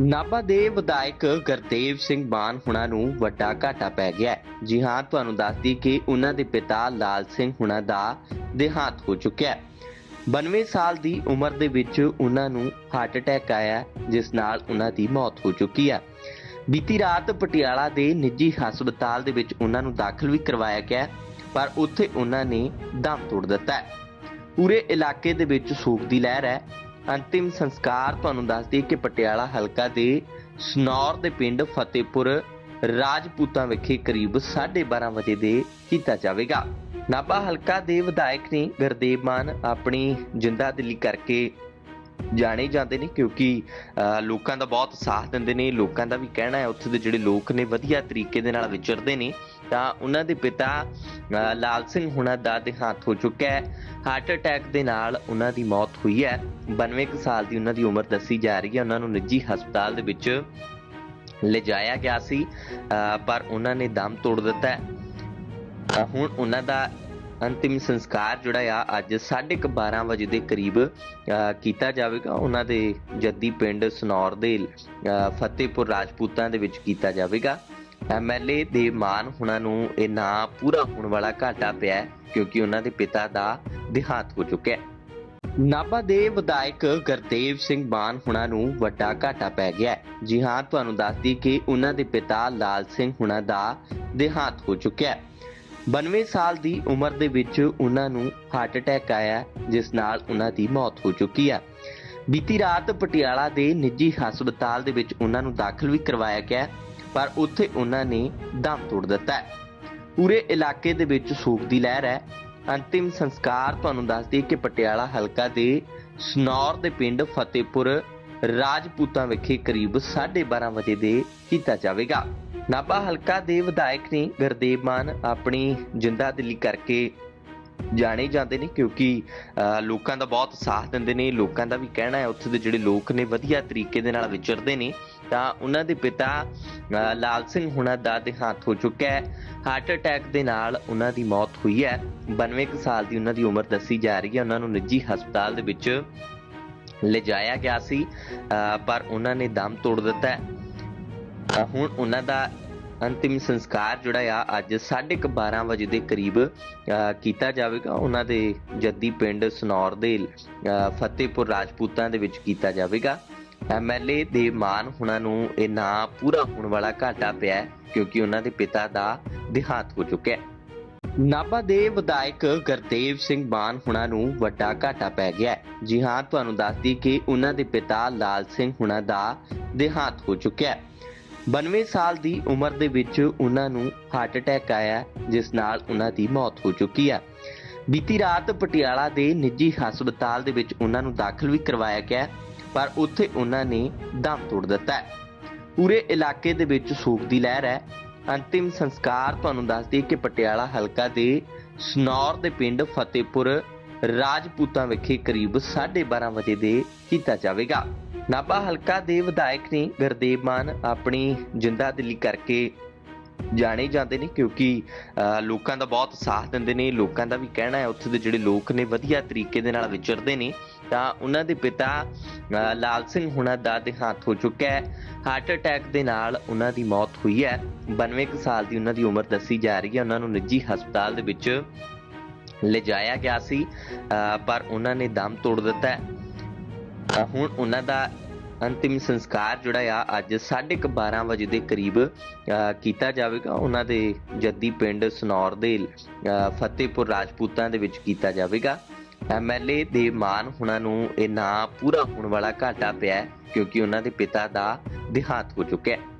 ਨਾਭਾ ਦੇ ਵਿਧਾਇਕ ਗੁਰਦੇਵ ਸਿੰਘ ਮਾਨ ਹੁਣਾਂ ਨੂੰ ਵੱਡਾ ਘਾਟਾ ਪੈ ਗਿਆ ਹੈ। ਜੀ ਹਾਂ, ਤੁਹਾਨੂੰ ਦੱਸਦੀ ਕਿ ਉਹਨਾਂ ਦੇ ਪਿਤਾ ਲਾਲ ਸਿੰਘ ਹੁਣਾਂ ਦਾ ਦੇਹਾਂਤ ਹੋ ਚੁੱਕਿਆ ਹੈ। 92 ਸਾਲ ਦੀ ਉਮਰ ਦੇ ਵਿੱਚ ਉਹਨਾਂ ਨੂੰ ਹਾਰਟ ਅਟੈਕ ਆਇਆ ਜਿਸ ਨਾਲ ਉਹਨਾਂ ਦੀ ਮੌਤ ਹੋ ਚੁੱਕੀ ਹੈ। ਬੀਤੀ ਰਾਤ ਪਟਿਆਲਾ ਦੇ ਨਿੱਜੀ ਹਸਪਤਾਲ ਦੇ ਵਿੱਚ ਉਹਨਾਂ ਨੂੰ ਦਾਖਲ ਵੀ ਕਰਵਾਇਆ ਗਿਆ ਪਰ ਉੱਥੇ ਉਹਨਾਂ ਨੇ ਦਮ ਤੋੜ ਦਿੱਤਾ ਪੂਰੇ ਇਲਾਕੇ ਦੇ ਵਿੱਚ ਸੋਗ ਦੀ ਲਹਿਰ ਹੈ। ਅੰਤਿਮ ਸੰਸਕਾਰ ਤੁਹਾਨੂੰ ਦੱਸਦੀ ਕਿ ਪਟਿਆਲਾ ਹਲਕਾ ਦੇ ਸਨੌਰ ਦੇ ਪਿੰਡ ਫਤਿਹਪੁਰ ਰਾਜਪੂਤਾਂ ਵਿਖੇ ਕਰੀਬ 12:30 ਵਜੇ ਦੇ ਕੀਤਾ ਜਾਵੇਗਾ। ਨਾਭਾ ਹਲਕਾ ਦੇ ਵਿਧਾਇਕ ਨੇ ਗੁਰਦੇਵ ਮਾਨ ਆਪਣੀ ਜਿੰਦਾ ਦਿਲੀ ਕਰਕੇ ਜਾਣੇ ਜਾਂਦੇ ਨੇ ਕਿਉਂਕਿ ਅ, ਲੋਕਾਂ ਦਾ ਬਹੁਤ ਸਾਥ ਦਿੰਦੇ ਨੇ ਲੋਕਾਂ ਦਾ ਵੀ ਕਹਿਣਾ ਹੈ ਉੱਥੇ ਦੇ ਜਿਹੜੇ ਲੋਕ ਨੇ ਵਧੀਆ ਤਰੀਕੇ ਦੇ ਨਾਲ ਵਿਚਰਦੇ ਨੇ। ਤਾਂ ਉਹਨਾਂ ਦੇ ਪਿਤਾ ਅ, ਲਾਲ ਸਿੰਘ ਹੁਣਾਂ ਦਾ ਦੇਹਾਂਤ ਹੋ ਚੁੱਕਿਆ ਹੈ। ਹਾਰਟ ਅਟੈਕ ਦੇ ਨਾਲ ਉਹਨਾਂ ਦੀ ਮੌਤ ਹੋਈ ਹੈ। 92 ਕੁ ਸਾਲ ਦੀ ਉਹਨਾਂ ਦੀ ਉਮਰ ਦੱਸੀ ਜਾ ਰਹੀ ਹੈ। ਉਹਨਾਂ ਨੂੰ ਨਿੱਜੀ ਹਸਪਤਾਲ ਦੇ ਵਿੱਚ ਲਿਜਾਇਆ ਗਿਆ ਸੀ। ਪਰ ਉਹਨਾਂ ਨੇ ਦਮ ਤੋੜ ਦਿੱਤਾ ਹੁਣ ਉਹਨਾਂ ਦਾ ਅੰਤਿਮ ਸੰਸਕਾਰ ਜਿਹੜਾ ਆ ਅੱਜ 12:30 ਵਜੇ ਦੇ ਕਰੀਬ ਅ, ਕੀਤਾ ਜਾਵੇਗਾ। ਉਹਨਾਂ ਦੇ ਜੱਦੀ ਪਿੰਡ ਸਨੌਰ ਦੇ ਅ, ਫਤਿਹਪੁਰ ਰਾਜਪੂਤਾਂ ਦੇ ਵਿੱਚ ਕੀਤਾ ਜਾਵੇਗਾ। ਐਮਐਲਏ ਦੇ ਮਾਨ ਹੁਣਾਂ ਨੂੰ ਇਹ ਨਾ ਪੂਰਾ ਹੋਣ ਵਾਲਾ ਘਾਟਾ ਪਿਆ ਹੈ, ਕਿਉਂਕਿ ਉਹਨਾਂ ਦੇ ਪਿਤਾ ਦਾ ਦੇਹਾਂਤ ਹੋ ਚੁੱਕਿਆ ਹੈ। ਨਾਭਾ ਦੇ ਵਿਧਾਇਕ ਗੁਰਦੇਵ ਸਿੰਘ ਮਾਨ ਹੁਣਾਂ ਨੂੰ ਵੱਡਾ ਘਾਟਾ ਪੈ ਗਿਆ ਹੈ। ਜੀ ਹਾਂ, ਤੁਹਾਨੂੰ ਦੱਸਦੀ ਕਿ ਉਹਨਾਂ ਦੇ ਪਿਤਾ ਲਾਲ ਸਿੰਘ ਹੁਣਾਂ ਦਾ ਦੇਹਾਂਤ ਹੋ ਚੁੱਕਿਆ ਹੈ। 92 ਸਾਲ ਦੀ ਉਮਰ ਦੇ ਵਿੱਚ ਉਹਨਾਂ ਨੂੰ ਹਾਰਟ ਅਟੈਕ ਆਇਆ ਜਿਸ ਨਾਲ ਉਹਨਾਂ ਦੀ ਮੌਤ ਹੋ ਚੁੱਕੀ ਹੈ। ਬੀਤੀ ਰਾਤ ਪਟਿਆਲਾ ਦੇ ਨਿੱਜੀ ਹਸਪਤਾਲ ਦੇ ਵਿੱਚ ਉਹਨਾਂ ਨੂੰ ਦਾਖਲ ਵੀ ਕਰਵਾਇਆ ਗਿਆ ਪਰ ਉੱਥੇ ਉਹਨਾਂ ਨੇ ਦਮ ਤੋੜ ਦਿੱਤਾ ਹੈ। ਪੂਰੇ ਇਲਾਕੇ ਦੇ ਵਿੱਚ ਸੋਗ ਦੀ ਲਹਿਰ ਹੈ। ਅੰਤਿਮ ਸੰਸਕਾਰ ਤੁਹਾਨੂੰ ਦੱਸ ਦਈਏ ਕਿ ਪਟਿਆਲਾ ਹਲਕਾ ਦੇ ਸਨੌਰ ਦੇ ਪਿੰਡ ਫਤਿਹਪੁਰ ਰਾਜਪੂਤਾਂ ਵਿਖੇ ਕਰੀਬ 12:30 ਵਜੇ ਦੇ ਕੀਤਾ ਜਾਵੇਗਾ। ਨਾਭਾ ਹਲਕਾ ਦੇ ਵਿਧਾਇਕ ਨੇ ਗੁਰਦੇਵ ਮਾਨ ਆਪਣੀ ਜਿੰਦਾ ਦਿਲੀ ਕਰਕੇ ਜਾਣੇ ਜਾਂਦੇ ਨੇ ਕਿਉਂਕਿ ਅ, ਲੋਕਾਂ ਦਾ ਬਹੁਤ ਸਾਥ ਦਿੰਦੇ ਨੇ। ਲੋਕਾਂ ਦਾ ਵੀ ਕਹਿਣਾ ਹੈ ਉੱਥੇ ਦੇ ਜਿਹੜੇ ਲੋਕ ਨੇ ਵਧੀਆ ਤਰੀਕੇ ਦੇ ਨਾਲ ਵਿਚਰਦੇ ਨੇ। ਤਾਂ ਉਹਨਾਂ ਦੇ ਪਿਤਾ ਅ, ਲਾਲ ਸਿੰਘ ਹੁਣਾਂ ਦਾ ਦੇਹਾਂਤ ਹੋ ਚੁੱਕਿਆ ਹੈ। ਹਾਰਟ ਅਟੈਕ ਦੇ ਨਾਲ ਉਹਨਾਂ ਦੀ ਮੌਤ ਹੋਈ ਹੈ। 92 ਕੁ ਸਾਲ ਦੀ ਉਹਨਾਂ ਦੀ ਉਮਰ ਦੱਸੀ ਜਾ ਰਹੀ ਹੈ। ਉਹਨਾਂ ਨੂੰ ਨਿੱਜੀ ਹਸਪਤਾਲ ਦੇ ਵਿੱਚ ਲਿਜਾਇਆ ਗਿਆ ਸੀ। ਪਰ ਉਹਨਾਂ ਨੇ ਦਮ ਤੋੜ ਦਿੱਤਾ ਹੁਣ ਉਹਨਾਂ ਦਾ ਅੰਤਿਮ ਸੰਸਕਾਰ ਜਿਹੜਾ ਆ ਅੱਜ 12:30 ਵਜੇ ਦੇ ਕਰੀਬ ਅ, ਕੀਤਾ ਜਾਵੇਗਾ। ਉਹਨਾਂ ਦੇ ਜੱਦੀ ਪਿੰਡ ਸਨੌਰ ਦੇ ਅ, ਫਤਿਹਪੁਰ ਰਾਜਪੂਤਾਂ ਦੇ ਵਿੱਚ ਕੀਤਾ ਜਾਵੇਗਾ। ਐਮਐਲਏ ਦੇ ਮਾਨ ਹੁਣਾਂ ਨੂੰ ਇਹ ਨਾ ਪੂਰਾ ਹੋਣ ਵਾਲਾ ਘਾਟਾ ਪਿਆ ਹੈ, ਕਿਉਂਕਿ ਉਹਨਾਂ ਦੇ ਪਿਤਾ ਦਾ ਦੇਹਾਂਤ ਹੋ ਚੁੱਕਿਆ ਹੈ। ਨਾਭਾ ਦੇ ਵਿਧਾਇਕ ਗੁਰਦੇਵ ਸਿੰਘ ਮਾਨ ਹੁਣਾਂ ਨੂੰ ਵੱਡਾ ਘਾਟਾ ਪੈ ਗਿਆ ਹੈ। ਜੀ ਹਾਂ, ਤੁਹਾਨੂੰ ਦੱਸਦੀ ਕਿ ਉਹਨਾਂ ਦੇ ਪਿਤਾ ਲਾਲ ਸਿੰਘ ਹੁਣਾਂ ਦਾ ਦੇਹਾਂਤ ਹੋ ਚੁੱਕਿਆ ਹੈ। 92 ਸਾਲ ਦੀ ਉਮਰ ਦੇ ਵਿੱਚ ਉਹਨਾਂ ਨੂੰ ਹਾਰਟ ਅਟੈਕ ਆਇਆ ਜਿਸ ਨਾਲ ਉਹਨਾਂ ਦੀ ਮੌਤ ਹੋ ਚੁੱਕੀ ਹੈ। ਬੀਤੀ ਰਾਤ ਪਟਿਆਲਾ ਦੇ ਨਿੱਜੀ ਹਸਪਤਾਲ ਦੇ ਵਿੱਚ ਉਹਨਾਂ ਨੂੰ ਦਾਖਲ ਵੀ ਕਰਵਾਇਆ ਗਿਆ ਪਰ ਉੱਥੇ ਉਹਨਾਂ ਨੇ ਦਮ ਤੋੜ ਦਿੱਤਾ ਹੈ। ਪੂਰੇ ਇਲਾਕੇ ਦੇ ਵਿੱਚ ਸੋਗ ਦੀ ਲਹਿਰ ਹੈ। ਅੰਤਿਮ ਸੰਸਕਾਰ ਤੁਹਾਨੂੰ ਦੱਸ ਦਈਏ ਕਿ ਪਟਿਆਲਾ ਹਲਕਾ ਦੇ ਸਨੌਰ ਦੇ ਪਿੰਡ ਫਤਿਹਪੁਰ ਰਾਜਪੂਤਾਂ ਵਿਖੇ ਕਰੀਬ 12:30 ਵਜੇ ਦੇ ਕੀਤਾ ਜਾਵੇਗਾ। ਨਾਭਾ ਹਲਕਾ ਦੇ ਵਿਧਾਇਕ ਨੇ ਗੁਰਦੇਵ ਮਾਨ ਆਪਣੀ ਜਿੰਦਾ ਦਿਲੀ ਕਰਕੇ ਜਾਣੇ ਜਾਂਦੇ ਨੇ ਕਿਉਂਕਿ ਲੋਕਾਂ ਦਾ ਬਹੁਤ ਸਾਥ ਦਿੰਦੇ ਨੇ ਲੋਕਾਂ ਦਾ ਵੀ ਕਹਿਣਾ ਹੈ ਉੱਥੇ ਦੇ ਜਿਹੜੇ ਲੋਕ ਨੇ ਵਧੀਆ ਤਰੀਕੇ ਦੇ ਨਾਲ ਵਿਚਰਦੇ ਨੇ ਤਾਂ ਉਹਨਾਂ ਦੇ ਪਿਤਾ ਲਾਲ ਸਿੰਘ ਹੁਣਾਂ ਦਾ ਦੇਹਾਂਤ ਹੋ ਚੁੱਕਾ ਹੈ। ਹਾਰਟ ਅਟੈਕ ਦੇ ਨਾਲ ਉਹਨਾਂ ਦੀ ਮੌਤ ਹੋਈ ਹੈ। 92 ਕੁ ਸਾਲ ਦੀ ਉਹਨਾਂ ਦੀ ਉਮਰ ਦੱਸੀ ਜਾ ਰਹੀ ਹੈ। ਉਹਨਾਂ ਨੂੰ ਨਿੱਜੀ ਹਸਪਤਾਲ ਦੇ ਵਿੱਚ ਲਿਜਾਇਆ ਗਿਆ ਸੀ। ਅ, ਪਰ ਉਹਨਾਂ ਨੇ ਦਮ ਤੋੜ ਦਿੱਤਾ ਹੁਣ ਉਹਨਾਂ ਦਾ ਅੰਤਿਮ ਸੰਸਕਾਰ ਜਿਹੜਾ ਆ ਅੱਜ 12:30 ਵਜੇ ਦੇ ਕਰੀਬ ਅ, ਕੀਤਾ ਜਾਵੇਗਾ। ਉਹਨਾਂ ਦੇ ਜੱਦੀ ਪਿੰਡ ਸਨੌਰ ਦੇ ਅ, ਫਤਿਹਪੁਰ ਰਾਜਪੂਤਾਂ ਦੇ ਵਿੱਚ ਕੀਤਾ ਜਾਵੇਗਾ। ਐਮਐਲਏ ਦੇ ਮਾਨ ਹੁਣਾਂ ਨੂੰ ਇਹ ਨਾ ਪੂਰਾ ਹੋਣ ਵਾਲਾ ਘਾਟਾ ਪਿਆ ਕਿਉਂਕਿ ਉਹਨਾਂ ਦੇ ਪਿਤਾ ਦਾ ਦੇਹਾਂਤ ਹੋ ਚੁੱਕਿਆ ਹੈ।